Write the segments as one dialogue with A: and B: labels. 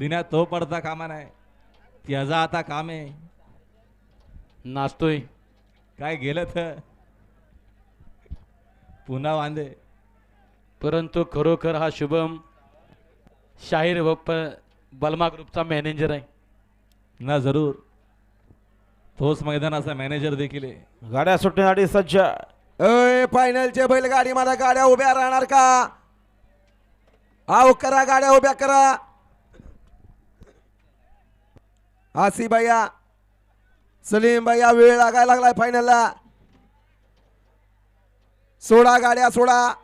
A: दिन्या तो पडता कामा नाही. त्याचा आता काम. आहे
B: नाचतोय.
A: काय गेलं तर? पुन्हा वांदे.
B: परंतु खरोखर हा शुभम शाहीर बप्प बलमा ग्रुपचा मॅनेजर आहे.
A: ना जरूर. तोच मैदानाचा मॅनेजर देखील आहे.
C: गाड्या सुटण्यासाठी सज्ज.
D: अय फायनलचे बैलगाडी माझ्या गाड्या उभ्या राहणार का? आव करा गाड्या उभ्या करा. आसी भैया सलीम भैया वेळ लागायला लागलाय फायनलला सोडा गाड्या सोडा.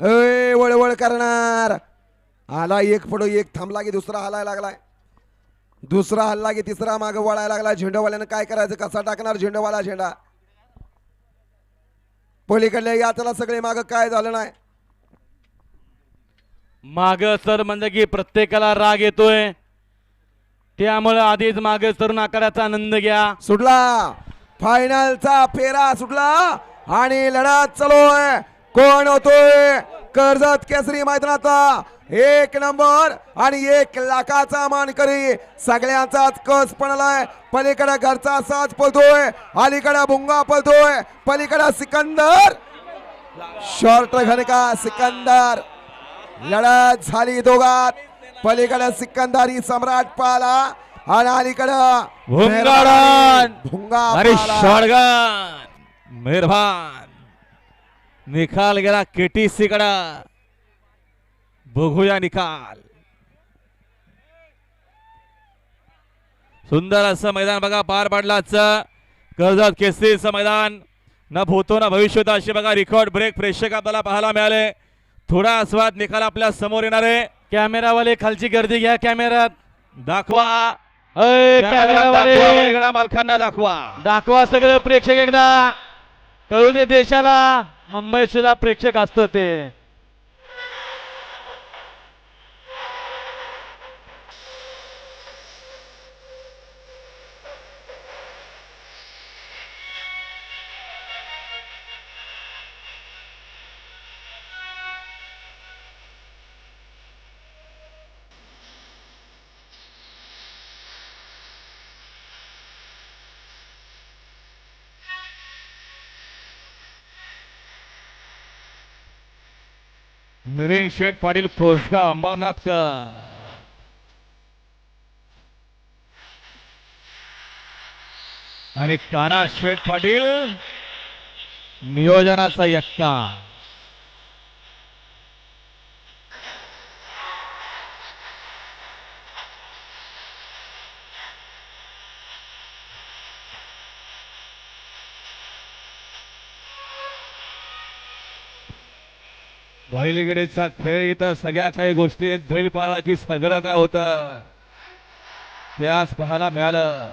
D: अय वळवळ करणार. आला एक पुढं एक थांबला की दुसरा हलायला लागलाय. दुसरा हल्ला की तिसरा माग वळायला लागला झेंडवाल्यानं काय करायचं? कसा टाकणार? झेंडवाला झेंडा. पलीकडल्या याचला सगळे माग काय झालं नाही?
B: माग सर म्हणजे की प्रत्येकाला राग येतोय. त्यामुळे आधीच माग सरून आकाराचा आनंद घ्या.
D: सुटला. फायनलचा फेरा सुटला. आणि लढत चालूय कोण होतोय? कर्जत केसरी मैदानाचा एक नंबर आणि एक लाखाचा मानकरी. सगळ्यांचाच कस पडलाय. पलीकडे घरचा साज पळतोय. अलीकडे भुंगा पळतोय. पलीकडे सिकंदर. शॉर्ट घनका सिकंदर. लढत झाली दोघात. पलीकडे सिकंदरी सम्राट पाला आणि अलीकडं. भुंगा
A: मेहरबान. निकाल गेला केटीसी कडा बघूया निकाल. सुंदर असं मैदान बघा पार पडलं आजचं कर्जत केसरीचं मैदान. न भूतो ना भविष्य होतं अशी बघा रेकॉर्ड ब्रेक प्रेक्षक आपल्याला पाहायला मिळाले. थोडा आस्वाद निकाल आपल्यासमोर येणार. आहे
B: कॅमेरावाले खालची गर्दी घ्या कॅमेऱ्यात.
A: दाखवा.
B: कॅमेरावाले.
A: मालकांना दाखवा.
B: दाखवा सगळं प्रेक्षक एकदा. कळू दे देशाला. मुंबई सुद्धा प्रेक्षक असतं ते.
A: नरेन शेठ पाटील फोसगा अंबरनाथकर आणि काना शेठ पाटील नियोजनाचा यत्ता बैलगडीचा खेळ इथं सगळ्या काही गोष्टी धैल पाहायला की सगळं काय होतं? त्यास पाहायला मिळालं.